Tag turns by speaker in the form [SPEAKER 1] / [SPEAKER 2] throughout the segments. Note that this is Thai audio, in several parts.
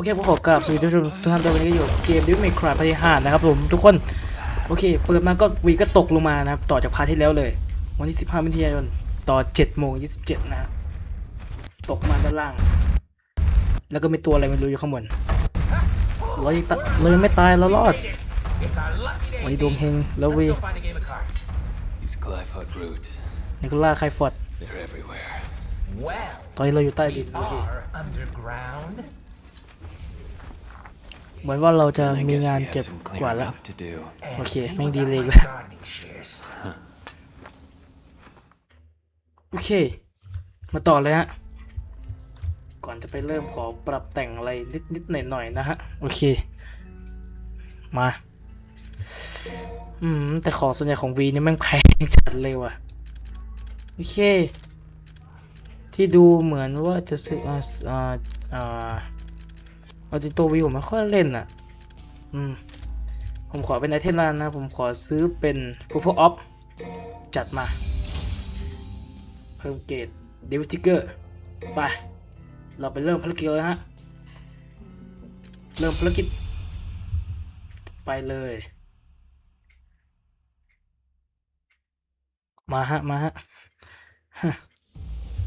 [SPEAKER 1] โอเคผมขอกราบสวัสดีทุกท่านทุกท่านตอนนี้ก็อยู่เกมดิวเมคคราปาร์ตี้ห้านะครับผมทุกคนโอเค เปิดมาก็วีก็ตกลงมานะครับต่อจากพาร์ทที่แล้วเลย วันที่ 15มิถุนายนต่อ7โมง27นะครับตกมาด้านล่าง แล้วก็มีตัวอะไรไม่รู้อยู่ข้างบนเรายังเรายังไม่ตายเรารอดวันนี้ดวงเฮงแล้ววี
[SPEAKER 2] go find a game of cards.
[SPEAKER 3] These Glyphot roots,
[SPEAKER 1] นิโคล่าไคฟอร์ดตอนนี้เราอยู่ใต้ดินโอเค เหมือนว่าเราจะ
[SPEAKER 3] I
[SPEAKER 1] มี
[SPEAKER 3] guess
[SPEAKER 1] งาน
[SPEAKER 3] we have
[SPEAKER 1] เจ็บ
[SPEAKER 3] some
[SPEAKER 1] กว่า
[SPEAKER 3] clearing
[SPEAKER 1] แล้ว
[SPEAKER 3] up to do.
[SPEAKER 2] And
[SPEAKER 1] Okay,
[SPEAKER 2] me
[SPEAKER 1] make
[SPEAKER 2] without
[SPEAKER 1] delay
[SPEAKER 2] my
[SPEAKER 1] lah.
[SPEAKER 2] gardening shears.
[SPEAKER 1] โอเค มาต่อเลยฮะ ก่อนจะไปเริ่มขอปรับแต่งอะไรนิดนิดหน่อยหน่อยๆนะฮะ โอเค มา อืม แต่ของส่วนใหญ่ของวีนี่แม่งแพงจัดเลยว่ะ โอเค ที่ดูเหมือนว่าจะซื้ออ่าอ่าอ่า เอาจริงตัววีผมไม่ค่อยเล่นอะ อืม ผมขอเป็นไอเทมลานนะ ผมขอซื้อเป็น p u r p l e Off จัดมา เพิ่มเกรดเดวิทิเกอร์ ไป เราไปเริ่มภารกิจเลยฮะ เริ่มภารกิจ ไปเลย มาฮะ มาฮะ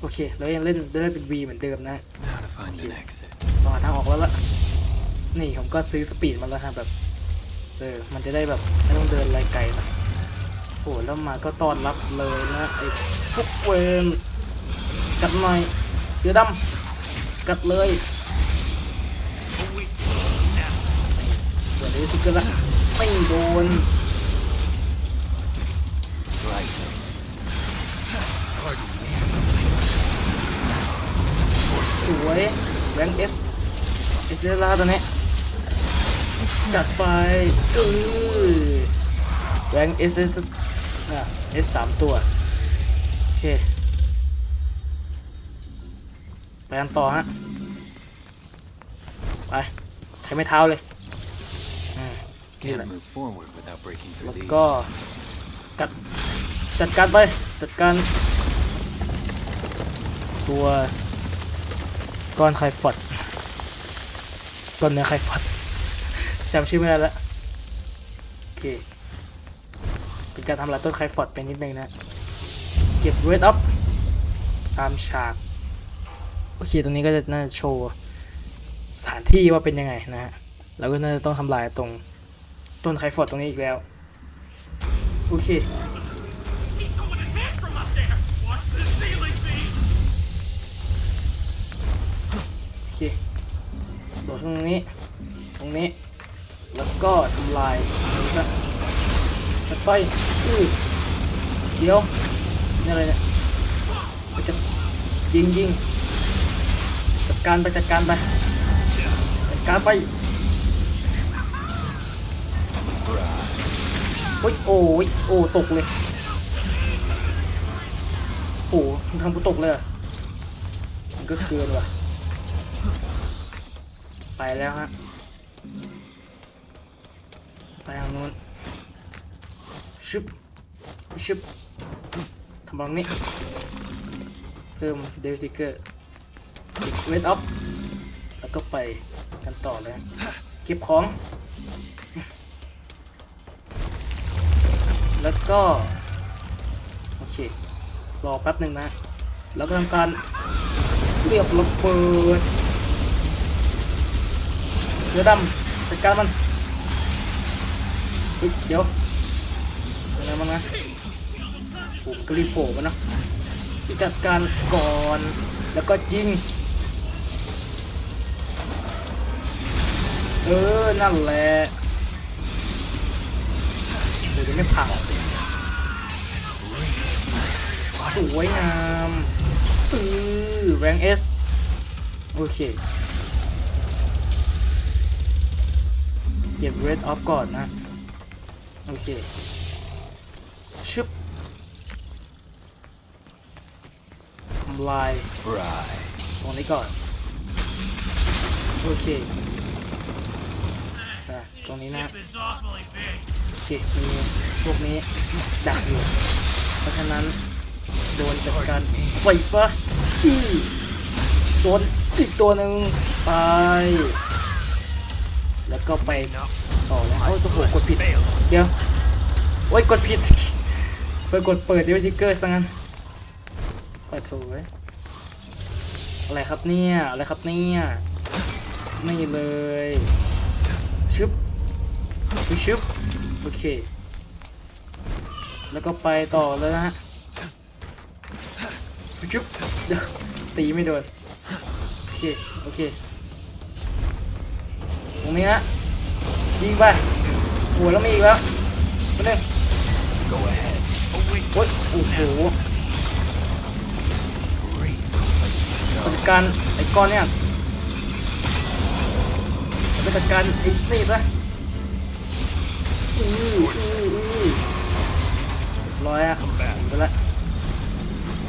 [SPEAKER 1] โอเค เรายังเล่นได้เป็น V เหมือนเดิมนะ
[SPEAKER 3] Now to find an exit.
[SPEAKER 1] เราหาทางออกแล้วล่ะ นี่ผมก็ซื้อสปีดมาแล้วฮะแบบ เออ มันจะได้แบบไม่ต้องเดินอะไรไกลนะโอ้แล้วมาก็ต้อนรับเลยนะไอ้พวกเวนกัดหน่อย เสือดำกัดเลยเปิดได้ทุกกันละไม่โดน แบงค์เอสเอสเซล่าตัวนี้ จัดไปเออแบงค์เอสเอสอะเอสสามตัว โอเค ไปกันต่อฮะ ไป ใช้ไม้เท้าเลยอืมนี่แห
[SPEAKER 3] Can't
[SPEAKER 1] ละ
[SPEAKER 3] move forward without breaking
[SPEAKER 1] แล้ว
[SPEAKER 3] through these.
[SPEAKER 1] ก็จัดจัดการไป จัดการตัว ก้อนไคฟอดก้อนเนื้อไคฟอดจำชื่อไม่ได้แล้วโอเคเป็นการทำลายต้นไคฟอดไปนิดนึงนะ เก็บเวทอัพตามฉาก โอเคตรงนี้ก็จะน่าจะโชว์สถานที่ว่าเป็นยังไงนะฮะแล้วก็น่าจะต้องทำลายตรงต้นไคฟอดตรงนี้อีกแล้ว โอเค เคโดดตรงนี้ ตรงนี้ แล้วก็ทำลายนี้ซะจัดไปอุ้ยเดี๋ยวนี่อะไรเนี่ยไปจัดยิงยิงจัดการไปจัดการไปจัดการไปโอ้ยโอ้ยโอ้ตกเลยโอ้มันทำกูตกเลยอะมันก็เกินว่ะ ไปแล้วฮะ ไปทางนู้นชึบชึบทำบังนี้ เพิ่มเดวิติเกอร์เวทอัพแล้วก็ไปกันต่อเลย เก็บของ แล้วก็ โอเค รอแป๊บหนึ่งนะ แล้วก็ทำการเรียบระเบิด สือดำจัดการมันเฮ้ยเดี๋ยวอะไรมันนะผมกรีโผล่มันนะจัดการก่อนแล้วก็ยิงเออ นั่นแหละเดี๋ยวจะไม่ผ่านสวยงาม อือแรงเอส โอเค เก็บเรดออฟก่อนนะ โอเค ชึบทำลายตรงนี้ก่อน โอเคตรงนี้นะ โอเค มีพวกนี้ดักอยู่ เพราะฉะนั้น โดนจัดการไฟซะโดนอีกตัวหนึ่งไป แล้วก็ไปต่อแล้วโอ้ยตัวโหกดผิด เดี๋ยวโอ้ยกดผิดไปกดเปิดเดวิชิกเกอร์ซะงั้นขอโทษเว้ยอะไรครับเนี่ย อะไรครับเนี่ยนี่เลยชึบชึบโอเค แล้วก็ไปต่อเลยนะฮะชึบเดี๋ยวตีไม่โดนโอเค โอเคตรง นี้นะยิงไปโหัวแล้วมีอีกแล้วมาหนึ่ง
[SPEAKER 3] Go ahead.
[SPEAKER 1] โอ้ยโอ้โห
[SPEAKER 3] Great.
[SPEAKER 1] จัดการไอ้ก้อนเนี่ยไปจัดการไอ้นี่ซะอืออืออือร้อยอะไปละ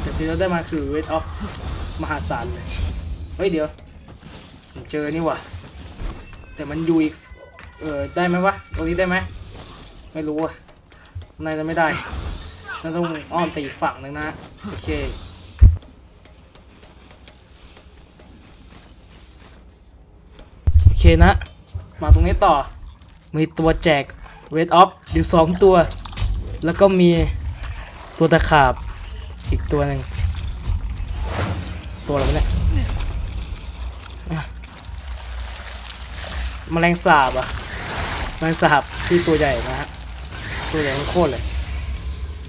[SPEAKER 1] แต่สิ่งที่เราได้มาคือเวทออฟมหาศาลเลย เฮ้ยเดี๋ยวผมเจอนี่ว่ะ แต่มันอยู่อีก เออได้ไหมวะ ตรงนี้ได้ไหม ไม่รู้อะน่าจะไม่ได้น่าต้องอ้อมไปอีกฝั่งหนึงนะ โอเค โอเคนะ มาตรงนี้ต่อ มีตัวแจกเวทออฟอยู่สองตัว แล้วก็มีตัวตะขาบ อีกตัวหนึ่งตัวอะไรเนี่ยอะ แมลงสาบอะแมลงสาบที่ตัวใหญ่นะฮะ ตัวใหญ่โคตรเลย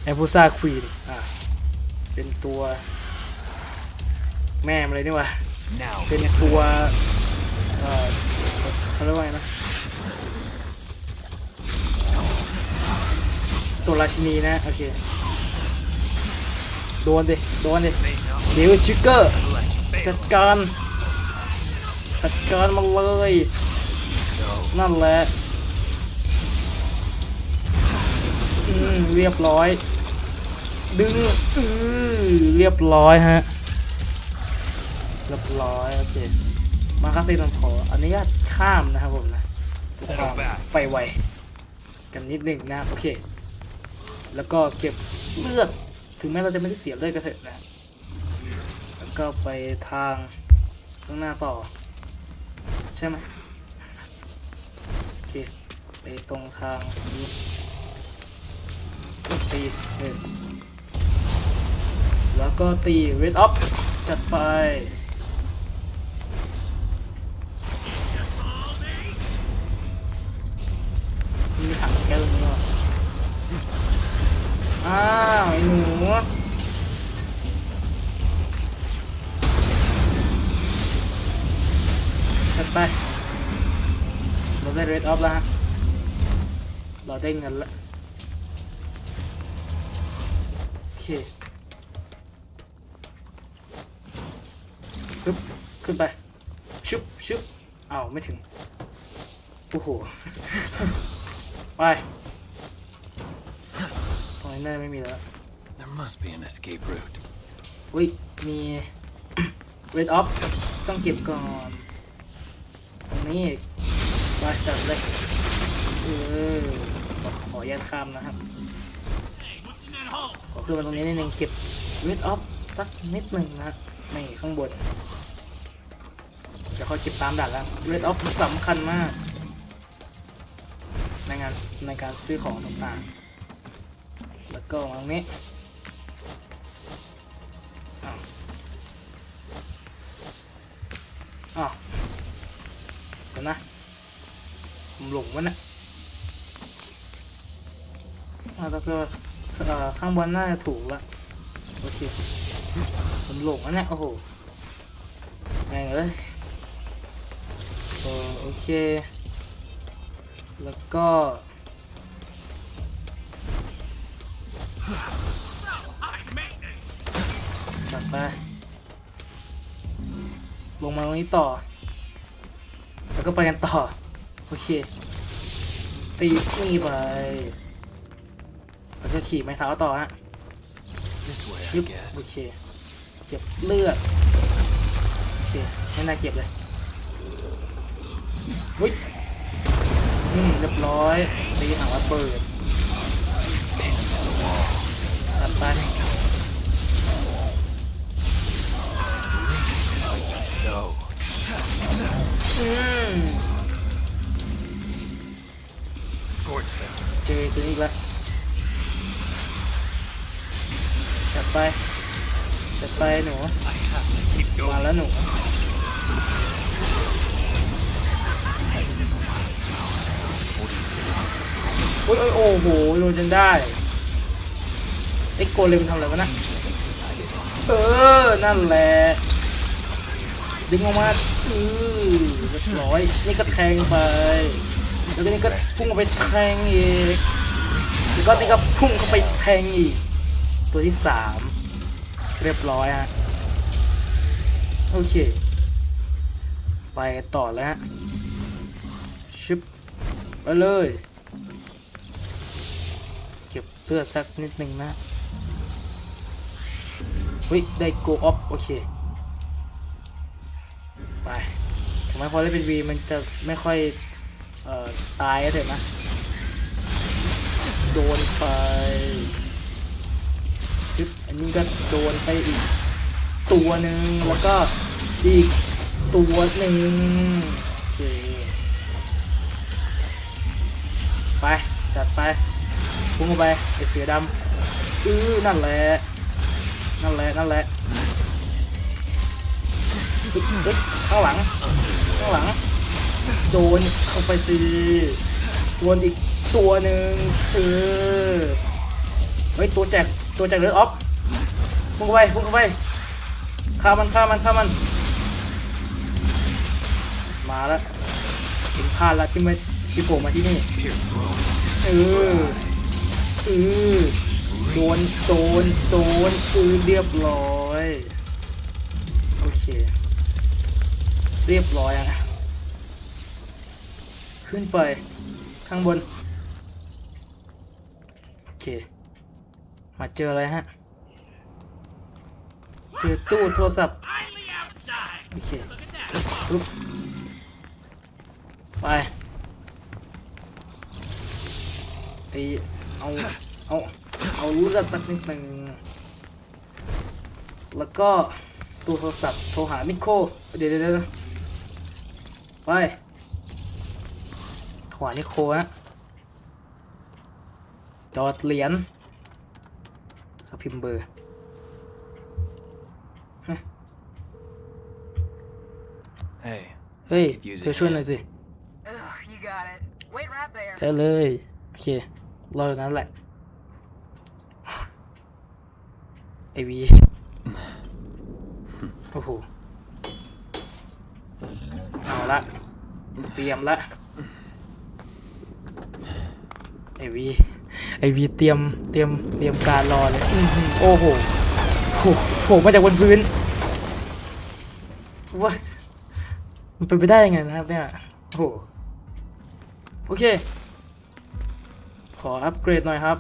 [SPEAKER 1] แอฟฟูซ่าควีนอะเป็นตัวแม่มันเลยนี่หว่า
[SPEAKER 3] Now.
[SPEAKER 1] เป็นตัวเอ่อเขาเรียกว่าไงนะตัวราชินีนะโอเคโดนดิโดนดิเดี๋ยวจิกเกอร์จัดการจัดการมันเลย
[SPEAKER 3] So.
[SPEAKER 1] นั่นแหละอืมเรียบร้อย ดึงอือเรียบร้อยฮะ เรียบร้อยโอเคมาคาเซ่ผมขออนุญาตข้ามนะครับผมนะไปไวกันนิดนึงนะโอเค แล้วก็เก็บเลือด ถึงแม้เราจะไม่ได้เสียเลือดก็เถอะนะแล้วก็ไปทางข้างหน้าต่อ ใช่ไหม ตรงทางนี้ตีเออแล้วก็ตี red up จัดไปมีถังแก๊สตรงนี้ว่ะอ้าวไอ้หนูจัดไปเราได้เรดออฟแล้วฮะ ได้เงินแล้วโอเคปึ๊บขึ้นไปชุบชุบอ้าวไม่ถึง โอ้โห ไปตรงนี้น่าจะไม่มีแล้ว
[SPEAKER 3] There must be an escape route.
[SPEAKER 1] อุ้ย มี red off ต้องเก็บก่อน ตรงนี้อีกไปจัดเลย เออ ขอแยกข้ามนะครับขอขึ้นมาตรงนี้นิดนึงเก็บ red off สักนิดหนึ่งนะไม่ข้างบนเดี๋ยวเขาเก็บตามด่านแล้ว red off สำคัญมาก ในงานในการซื้อของต่างๆ แล้วก็ตรงนี้อ้าวอ้วเดี๋ยวนะผมหลงวะเนะ อ่าแล้วก็เอ่อข้างบนน่าจะถูกละโอเคผมหลงวะเนี่ยโอ้โหแม่งเอ้ยเอโอเค แล้วก็ตัดไป ลงมาตรงนี้ต่อ แล้วก็ไปกันต่อ โอเค ตีนี่ไป แล้วก็ขี่ไม้เท้าต่อฮะ
[SPEAKER 3] This way,
[SPEAKER 1] ชิ
[SPEAKER 3] I
[SPEAKER 1] ป
[SPEAKER 3] guess.
[SPEAKER 1] โอเคเก็บเลือดโอเคไม่น่าเก็บเลยอุ้ยอืมเรียบร้อยตีหางระเบิดตัดไป
[SPEAKER 3] So.
[SPEAKER 1] อืม
[SPEAKER 3] Scorch them.
[SPEAKER 1] เจอตัวนี้อีกแล้ว จัดไป จัดไปหนู มาแล้วหนูโอ้ยโอ้ยโอ้โหโดนจนได้ไอ้โกเลมทำอะไรวะนะเออ นั่นแหละ ดึงออกมาอือเรียบร้อย นี่ก็แทงไป แล้วก็นี่ก็พุ่งเข้าไปแทงอีกแล้วก็นี่ก็พุ่งเข้าไปแทงอีก ตัวที่สามเรียบร้อยฮะ โอเค ไปต่อแล้วฮะ ชึบ ไปเลย เก็บเลือสักนิดหนึ่งนะเฮ้ยได้ go off โอเค ไปถึงแม้พอได้เป็น V มันจะไม่ค่อยเอ่อตายก็เถอะนะ โดนไป นนี้ก็โดนไปอีก ตัวหนึ่งแล้วก็อีกตัวหนึ่งไป จัดไปพุ่งไปไอเสือดำอื้อนั่นแหละ นั่นแหละ นั่นแหละข้างหลัง ข้างหลัง โดนเข้าไปสิโดนอีกตัวหนึ่งเออเฮ้ย ตัวแจก ตัวแจกเลือดออฟ พุ่งเข้าไปพุ่งเข้าไปฆ่ามันฆ่ามันฆ่ามัน มาแล้วถึงพลาดแล้วที่ไม่ที่โผล่มาที่นี่เออเออโดนโดนโดนอือเรียบร้อยโอเคเรียบร้อยอะขึ้นไปข้างบนโอเคมาเจออะไรฮะ เจอตู้โทรศัพท์โอเคปึ๊บไปตีเอาเอาเอาเลือดสักนิดหนึ่งแล้วก็ตู้โทรศัพท์โทรหามิโคเดี๋ยวเดี๋ยวไปโทรหานิโคฮะจอดเหรียญแล้วพิมพ์เบอร์
[SPEAKER 3] Hey,
[SPEAKER 1] เฮ้ย
[SPEAKER 3] Could use
[SPEAKER 1] เธอช่วยหน่อยสิ
[SPEAKER 4] Ugh, you got it. Wait right there.
[SPEAKER 1] ได้เลย โอเค รออยู่นั้นแหละ ไอวี โอ้โห เอาละ เตรียมละ ไอวี ไอวีเตรียม เตรียม เตรียมการรอเลยอื้อหือโอ้โหโหโผล่มาจากบนพื้นว่า มันเป็นไปได้ยังไงนะครับเนี่ยโอ้โหโอเค ขออัปเกรดหน่อยครับ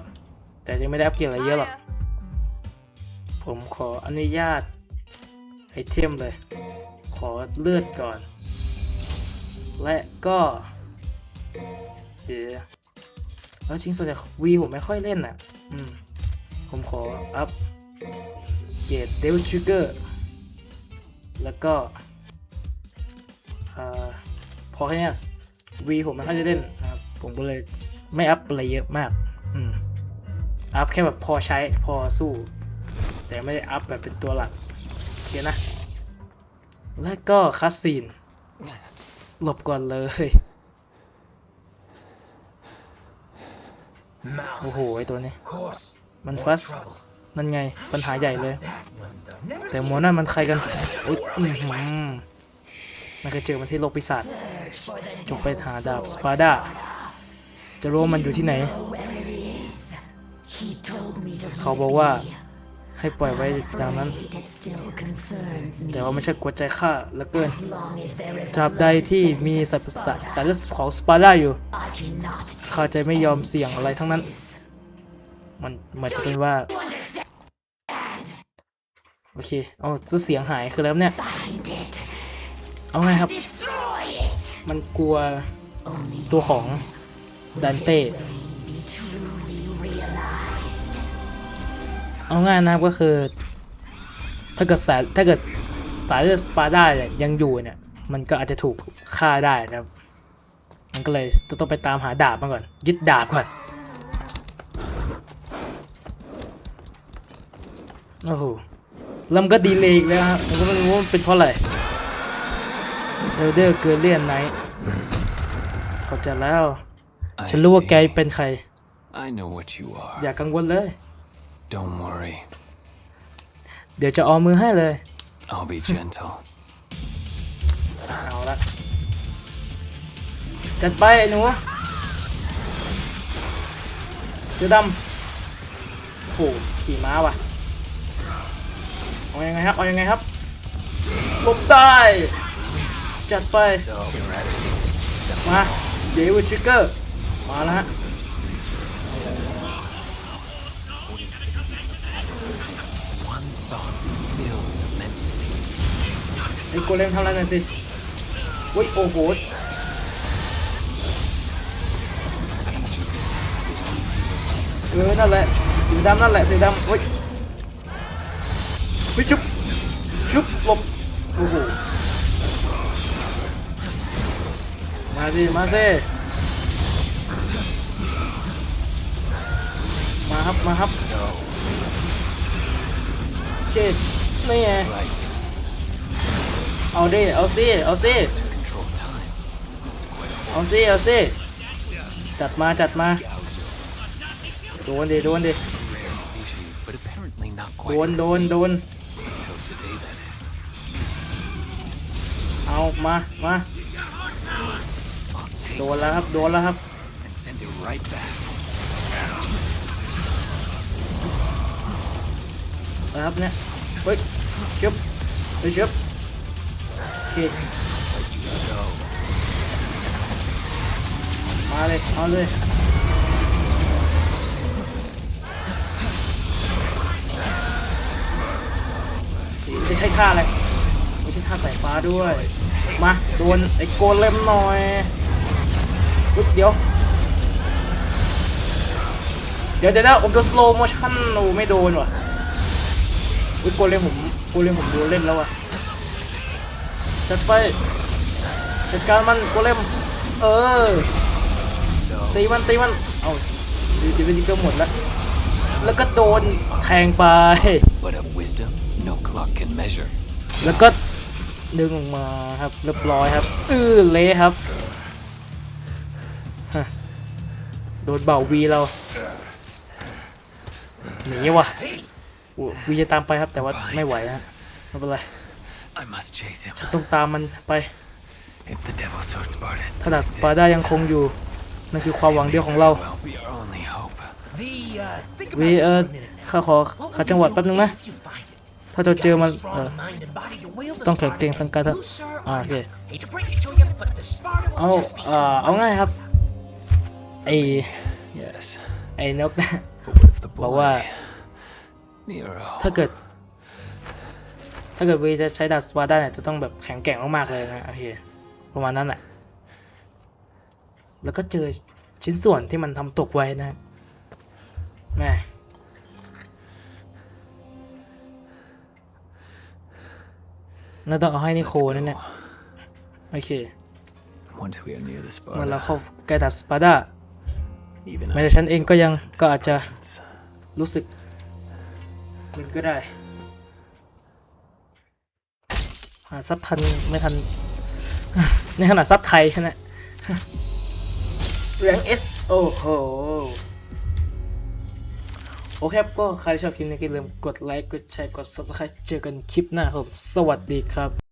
[SPEAKER 1] แต่ยังไม่ได้อัปเกรดอะไรเยอะหรอก
[SPEAKER 4] Hiya.
[SPEAKER 1] ผมขออนุญาตไอเทมเลย ขอเลือดก่อน และก็เดี๋ยวแล้วจริงส่วนใหญ่วีผมไม่ค่อยเล่นอะ อืม ผมขออัปเกรดเดลชูเกอร์ แล้วก็อ่า พอแค่เนี้ยวีผมไม่ค่อยจะเล่นนะครับผมก็เลยไม่อัพอะไรเยอะมากอืมอัพแค่แบบพอใช้พอสู้ แต่ไม่ได้อัพแบบเป็นตัวหลักโอเคนะ แล้วก็คัสซีน หลบก่อนเลยโอ้โหไอ
[SPEAKER 2] Malice.
[SPEAKER 1] ตัวนี้
[SPEAKER 2] Of course.
[SPEAKER 1] มัน
[SPEAKER 2] More
[SPEAKER 1] ฟัส
[SPEAKER 2] trouble.
[SPEAKER 1] นั่นไงปัญหาใหญ่เลย
[SPEAKER 2] That one, though. Never
[SPEAKER 1] แต่
[SPEAKER 2] seen
[SPEAKER 1] หมอนั่นมันใครกันอุ๊ยอื้อหือ มันเคยเจอมันที่โลกปีศาจจงไปหาดาบสปาดาจะรู้ว่ามันอยู่ที่ไหน เขาบอกว่าให้ปล่อยไว้อย่างนั้น แต่ว่าไม่ใช่กวดใจข้าเหลือเกินตราบใดที่มีสายสายสายเลือดของสปาร์ดาอยู่ ข้าจะไม่ยอมเสี่ยงอะไรทั้งนั้น มันเหมือนจะเป็นว่า โอเค เอาจะเสียงหายคือแล้วเนี่ย เอาไงครับ มันกลัวตัวของดันเต้เอาง่ายนะครับก็คือ ถ้าเกิดสายถ้าเกิดสตายเลือดสปาร์ด้เนี่ยยังอยู่เนี่ย มันก็อาจจะถูกฆ่าได้นะครับ มันก็เลยต้องไปตามหาดาบมาก่อน ยึดดาบก่อน โอ้โหแล้วมันก็ดีเลยอีกแล้วครับผมก็ไม่รู้ว่ามันเป็นเพราะอะไร เอลเดอร์เกเลียนไนท์เข้าใจแล้ว
[SPEAKER 3] I
[SPEAKER 1] ฉันรู้ว่าแก
[SPEAKER 3] see.
[SPEAKER 1] เป็นใคร
[SPEAKER 3] I know what you are.
[SPEAKER 1] อย่ากังวลเลย
[SPEAKER 3] Don't worry.
[SPEAKER 1] เดี๋ยวจะเอามือให้เลย
[SPEAKER 3] I'll be gentle.
[SPEAKER 1] เอาละจัดไปไอ้หนูเสือดำโอ้โหขี่ม้าว่ะเอายังไงครับ เอายังไงครับหลบได้ จัดไป
[SPEAKER 3] So get ready.
[SPEAKER 1] มาเดวิดทริกเกอร์ มาแล้วฮะ
[SPEAKER 3] One thought fills immensity.
[SPEAKER 1] ไอ้โกเลมทำอะไรหน่อยสิอุ้ยโอ้โหเออนั่นแหละสีดำนั่นแหละสีดำอุ้ยเฮ้ยชุบชุบหลบโอ้โห สิมาเซมาครับ มาครับเจ็ดนี่ไงเอาดิเอาซิเอา
[SPEAKER 3] ซิ
[SPEAKER 1] เอาซิเอาซิจัดมาจัดมาโดนดิโดนดิโดนโดนโดนเอามามา โดนแล้วครับ โดนแล้วครับ นะครับเนี่ย เฮ้ยชึบเฮ้ยชึบโอเค มาเลย เอาเลยไม่ใช่ท่าอะไรไม่ใช่ท่าสายฟ้าด้วย มา โดนไอ้โกเลมหน่อย เดี๋ยว เดี๋ยวเดี๋ยวนะผมโดนสโลโมชั่นโอ้ไม่โดนว่ะอุ๊ยโกเลมผมโกเลมผมโดนเล่นแล้วอะจัดไปจัดการมันโกเลมเออ
[SPEAKER 3] so
[SPEAKER 1] ตีมันตีมันเอาดีดีดีก็หมดแล้วแล้วก็โดนแทงไป
[SPEAKER 3] but of wisdom no clock can measure.
[SPEAKER 1] แล้วก็ดึงออกมาครับเรียบร้อยครับ อื้อเละครับ โดนเบาวีเราหนีว่ะโอ้วีจะตามไปครับแต่ว่าไม่ไหวฮะไม่เป็นไร
[SPEAKER 3] I must chase him.
[SPEAKER 1] ฉันต้องตามมันไป
[SPEAKER 3] If the devil sword Sparta
[SPEAKER 1] ถ้าดาบสปาร์ด้ายังคงอยู่นั่นคือความหวังเดียวของเรา
[SPEAKER 3] will be our only hope.
[SPEAKER 2] The, uh, think
[SPEAKER 1] วี
[SPEAKER 2] about
[SPEAKER 1] เอ
[SPEAKER 2] this
[SPEAKER 1] อ
[SPEAKER 2] for a minute now.
[SPEAKER 1] ข้าขอ
[SPEAKER 2] What
[SPEAKER 1] ขัด
[SPEAKER 2] would
[SPEAKER 1] จังหวะ
[SPEAKER 2] you
[SPEAKER 1] แป๊บนึง
[SPEAKER 2] do
[SPEAKER 1] นะ
[SPEAKER 2] if you find it?
[SPEAKER 1] ถ้าเราเจอมัน
[SPEAKER 2] You got
[SPEAKER 1] เอ
[SPEAKER 2] a
[SPEAKER 1] อ
[SPEAKER 2] strong mind and body to wield the
[SPEAKER 1] ต้องแข็ง
[SPEAKER 2] Spartan
[SPEAKER 1] เกร็งทางการทะ
[SPEAKER 2] You, sir,
[SPEAKER 1] อ่า
[SPEAKER 2] are
[SPEAKER 1] โอเค
[SPEAKER 2] not. Hate to break it to you, but the Spartan
[SPEAKER 1] เอา
[SPEAKER 2] will just be
[SPEAKER 1] เอ่อ
[SPEAKER 2] too
[SPEAKER 1] เอาง่ายครับ ไอ
[SPEAKER 3] Yes.
[SPEAKER 1] ไอ้นกนะ
[SPEAKER 3] But what if the
[SPEAKER 1] บอกว่า
[SPEAKER 3] boy, Nero,
[SPEAKER 1] ถ้าเกิด ถ้าเกิดวีจะใช้ดาบสปาร์ด้าเนี่ยจะต้องแบบแข็งแกร่งมากๆเลยนะโอเคประมาณนั้นแหละแล้วก็เจอชิ้นส่วนที่มันทำตกไว้นะแม่น่าต้องเอาให้นิโคนั่นเนี่ยโอเค
[SPEAKER 3] once we are near the
[SPEAKER 1] เมื่อเรา
[SPEAKER 3] Sparta,
[SPEAKER 1] เข้าใกล้ดาบสปาร์ด้า
[SPEAKER 3] even
[SPEAKER 1] แม้แต่
[SPEAKER 3] I
[SPEAKER 1] ฉันเองก็ยัง
[SPEAKER 3] sense
[SPEAKER 1] ก็อาจจะ
[SPEAKER 3] its presence.
[SPEAKER 1] รู้สึกมันก็ได้ หาซับทันไม่ทัน ในขนาดซับไทยแค่นั้นแรงเอสโอ้โหโอเคครับก็ใครชอบคลิปนี้ก็อย่าลืมกดไลค์ กดแชร์ กด subscribe เจอกันคลิปหน้าครับ สวัสดีครับ